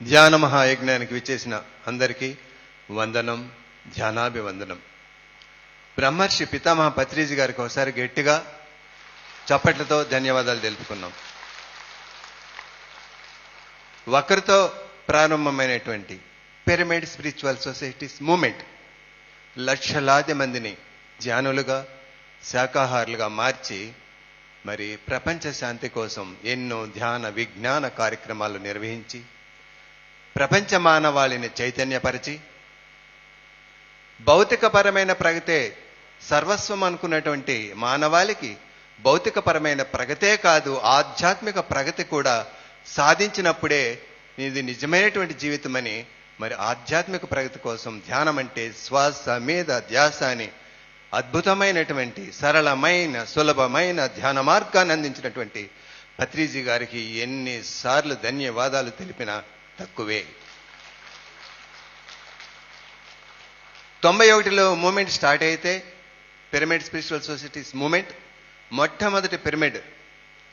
ధ్యాన మహాయజ్ఞానికి విచ్చేసిన అందరికీ వందనం ధ్యానాభివందనం. బ్రహ్మర్షి పితామహ పత్రిజీ గారికి ఒకసారి గట్టిగా చప్పట్లతో ధన్యవాదాలు తెలుపుకున్నాం. ఒకరితో ప్రారంభమైనటువంటి పిరమిడ్ స్పిరిచువల్ సొసైటీస్ మూమెంట్ లక్షలాది మందిని ధ్యానులుగా శాకాహారులుగా మార్చి మరి ప్రపంచ శాంతి కోసం ఎన్నో ధ్యాన విజ్ఞాన కార్యక్రమాలు నిర్వహించి ప్రపంచ మానవాళిని చైతన్యపరిచి భౌతికపరమైన ప్రగతే సర్వస్వం అనుకున్నటువంటి మానవాళికి భౌతికపరమైన ప్రగతే కాదు ఆధ్యాత్మిక ప్రగతి కూడా సాధించినప్పుడే ఇది నిజమైనటువంటి జీవితమని మరి ఆధ్యాత్మిక ప్రగతి కోసం ధ్యానం అంటే శ్వాస మీద ధ్యాస అని అద్భుతమైనటువంటి సరళమైన సులభమైన ధ్యాన మార్గాన్ని అందించినటువంటి పత్రిజీ గారికి ఎన్నిసార్లు ధన్యవాదాలు తెలిపినా తక్కువే. తొంభై ఒకటిలో మూమెంట్ స్టార్ట్ అయితే పిరమిడ్ స్పిరిచువల్ సొసైటీస్ మూమెంట్ మొట్టమొదటి పిరమిడ్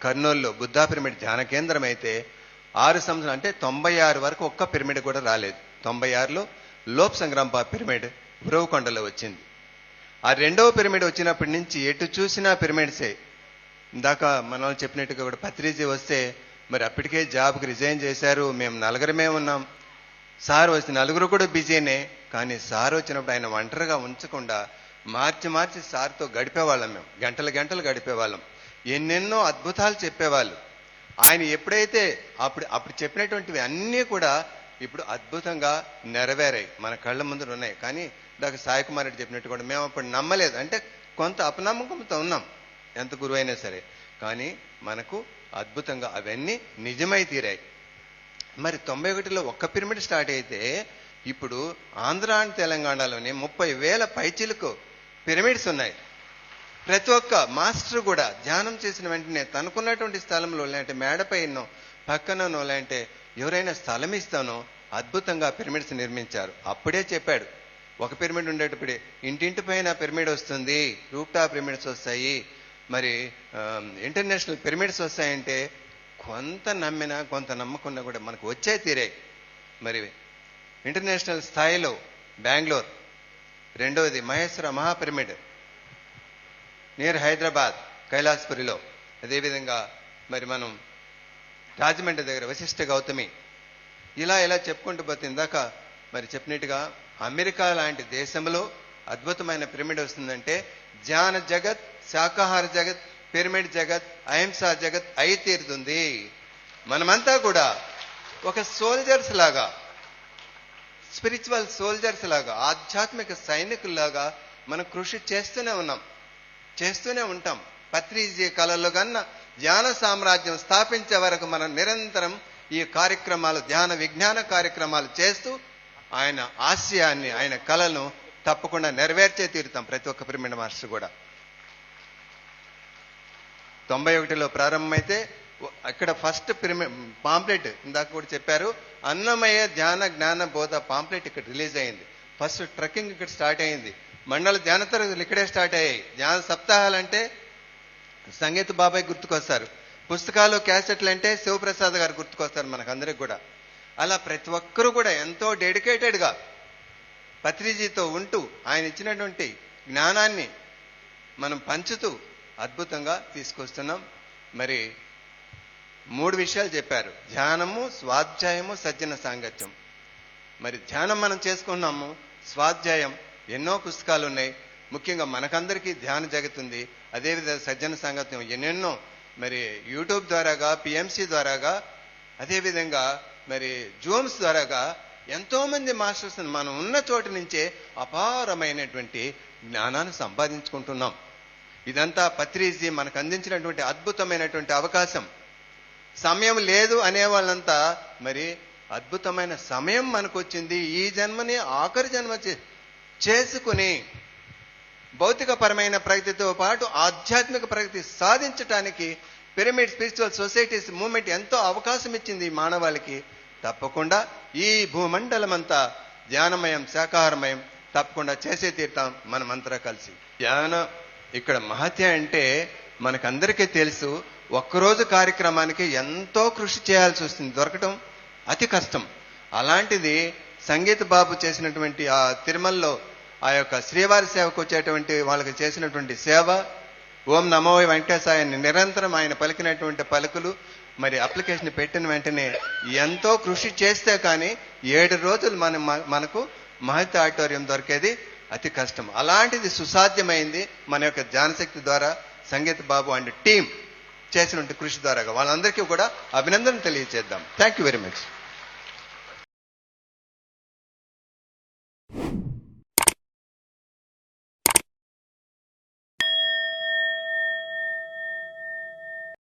కర్నూలులో బుద్ధా పిరమిడ్ ధ్యాన కేంద్రం అయితే ఆరు సంవత్సరాలు అంటే తొంభై ఆరు వరకు ఒక్క పిరమిడ్ కూడా రాలేదు. తొంభై ఆరులో లోప్ సంగ్రాంప పిరమిడ్ ఉరవకొండలో వచ్చింది. ఆ రెండవ పిరమిడ్ వచ్చినప్పటి నుంచి ఎటు చూసినా పిరమిడ్సే. ఇందాక మనం చెప్పినట్టుగా కూడా పత్రిజీ వస్తే మరి అప్పటికే జాబ్కి రిజైన్ చేశారు. మేము నలుగురమే ఉన్నాం. సార్ వచ్చి నలుగురు కూడా బిజీనే కానీ సార్ వచ్చినప్పుడు ఆయన ఒంటరిగా ఉంచకుండా మార్చి మార్చి సార్తో గడిపేవాళ్ళం మేము. గంటలు గంటలు గడిపేవాళ్ళం. ఎన్నెన్నో అద్భుతాలు చెప్పేవాళ్ళు. ఆయన ఎప్పుడైతే అప్పుడు అప్పుడు చెప్పినటువంటివి అన్నీ కూడా ఇప్పుడు అద్భుతంగా నెరవేరాయి. మన కళ్ళ ముందు ఉన్నాయి. కానీ డాక్టర్ సాయి కుమార్ రెడ్డి చెప్పినట్టు కూడా మేము అప్పుడు నమ్మలేదు. అంటే కొంత అపనమ్మకంతో ఉన్నాం. ఎంత గురువైనా సరే. కానీ మనకు అద్భుతంగా అవన్నీ నిజమై తీరాయి. మరి తొంభై ఒకటిలో ఒక్క పిరమిడ్ స్టార్ట్ అయితే ఇప్పుడు ఆంధ్ర అండ్ తెలంగాణలోనే ముప్పై వేల పైచిలకు పిరమిడ్స్ ఉన్నాయి. ప్రతి ఒక్క మాస్టర్ కూడా ధ్యానం చేసిన వెంటనే తనకున్నటువంటి స్థలంలో లేదంటే మేడపైనో పక్కనో లేదంటే ఎవరైనా స్థలం ఇస్తానో అద్భుతంగా పిరమిడ్స్ నిర్మించారు. అప్పుడే చెప్పాడు. ఒక పిరమిడ్ ఉండేటప్పుడే ఇంటింటి పైన పిరమిడ్ వస్తుంది రూప్ టాప్ పిరమిడ్స్ వస్తాయి మరి ఇంటర్నేషనల్ పిరమిడ్స్ వస్తాయంటే కొంత నమ్మినా కొంత నమ్మకున్నా కూడా మనకు వచ్చే తీరే. మరి ఇంటర్నేషనల్ స్థాయిలో బెంగళూరు రెండవది మహేశ్వర మహాపిరమిడ్ నియర్ హైదరాబాద్ కైలాసపురిలో. అదేవిధంగా మరి మనం రాజమండ్రి దగ్గర వశిష్ఠ గౌతమి. ఇలా ఇలా చెప్పుకుంటూ పోతే ఇందాక మరి చెప్పినట్టుగా అమెరికా లాంటి దేశంలో అద్భుతమైన పిరమిడ్ వస్తుందంటే ధ్యాన జగత్ శాకాహార జగత్ పిరమిడ్ జగత్ అహింసా జగత్ అయి తీరుతుంది. మనమంతా కూడా ఒక సోల్జర్స్ లాగా స్పిరిచువల్ సోల్జర్స్ లాగా ఆధ్యాత్మిక సైనికుల్లాగా మనం కృషి చేస్తూనే ఉన్నాం. చేస్తూనే ఉంటాం. పత్రిజీ కళల్లో కన్నా ధ్యాన సామ్రాజ్యం స్థాపించే వరకు మనం నిరంతరం ఈ కార్యక్రమాలు ధ్యాన విజ్ఞాన కార్యక్రమాలు చేస్తూ ఆయన ఆశయాన్ని ఆయన కళను తప్పకుండా నెరవేర్చే తీరుతాం ప్రతి ఒక్క పిరమిడ్ మాస్టర్ కూడా. తొంభై ఒకటిలో ప్రారంభమైతే అక్కడ ఫస్ట్ ప్రిమి పాంప్లెట్ ఇందాక కూడా చెప్పారు అన్నమయ్య ధ్యాన జ్ఞాన బోధ పాంప్లెట్ ఇక్కడ రిలీజ్ అయింది. ఫస్ట్ ట్రెక్కింగ్ ఇక్కడ స్టార్ట్ అయింది. మండల ధ్యాన తరగతులు ఇక్కడే స్టార్ట్ అయ్యాయి. ధ్యాన సప్తాహాలంటే సంగీత బాబాయ్ గుర్తుకొస్తారు. పుస్తకాలు క్యాసెట్లు అంటే శివప్రసాద్ గారు గుర్తుకొస్తారు మనకందరికి కూడా. అలా ప్రతి ఒక్కరూ కూడా ఎంతో డెడికేటెడ్గా పత్రిజీతో ఉంటూ ఆయన ఇచ్చినటువంటి జ్ఞానాన్ని మనం పంచుతూ అద్భుతంగా తీసుకొస్తున్నాం. మరి మూడు విషయాలు చెప్పారు. ధ్యానము స్వాధ్యాయము సజ్జన సాంగత్యం. మరి ధ్యానం మనం చేసుకున్నాము. స్వాధ్యాయం ఎన్నో పుస్తకాలు ఉన్నాయి ముఖ్యంగా మనకందరికీ ధ్యాన జరుగుతుంది. అదేవిధంగా సజ్జన సాంగత్యం ఎన్నెన్నో. మరి యూట్యూబ్ ద్వారాగా పిఎంసి ద్వారాగా అదేవిధంగా మరి జూమ్స్ ద్వారాగా ఎంతోమంది మాస్టర్స్ మనం ఉన్న చోటు నుంచే అపారమైనటువంటి జ్ఞానాన్ని సంపాదించుకుంటున్నాం. ఇదంతా పత్రిజీ మనకు అందించినటువంటి అద్భుతమైనటువంటి అవకాశం. సమయం లేదు అనే వాళ్ళంతా మరి అద్భుతమైన సమయం మనకు వచ్చింది ఈ జన్మని ఆఖరి జన్మ చేసుకుని భౌతికపరమైన ప్రగతితో పాటు ఆధ్యాత్మిక ప్రగతి సాధించటానికి పిరమిడ్ స్పిరిచువల్ సొసైటీస్ మూమెంట్ ఎంతో అవకాశం ఇచ్చింది మానవాళికి. తప్పకుండా ఈ భూమండలమంతా ధ్యానమయం శాకాహారమయం తప్పకుండా చేసే తీరుతాం. మనమంతరా కలిసి. ధ్యాన. ఇక్కడ మహత్య అంటే మనకందరికీ తెలుసు ఒక్కరోజు కార్యక్రమానికి ఎంతో కృషి చేయాల్సి వస్తుంది. దొరకటం అతి కష్టం. అలాంటిది సంగీత బాబు చేసినటువంటి ఆ తిరుమలలో ఆ యొక్క శ్రీవారి సేవకు వచ్చేటువంటి వాళ్ళకి చేసినటువంటి సేవ ఓం నమో వెంకటేశాయని నిరంతరం ఆయన పలికినటువంటి పలుకులు మరి అప్లికేషన్ పెట్టిన వెంటనే ఎంతో కృషి చేస్తే కానీ ఏడు రోజులు మన మనకు మహిత ఆడిటోరియం దొరికేది. అతి కష్టం. అలాంటిది సుసాధ్యమైంది మన యొక్క జ్ఞానశక్తి ద్వారా సంగీత బాబు అండ్ టీం చేసినటువంటి కృషి ద్వారా. వాళ్ళందరికీ కూడా అభినందన తెలియజేద్దాం థ్యాంక్ యూ వెరీ మచ్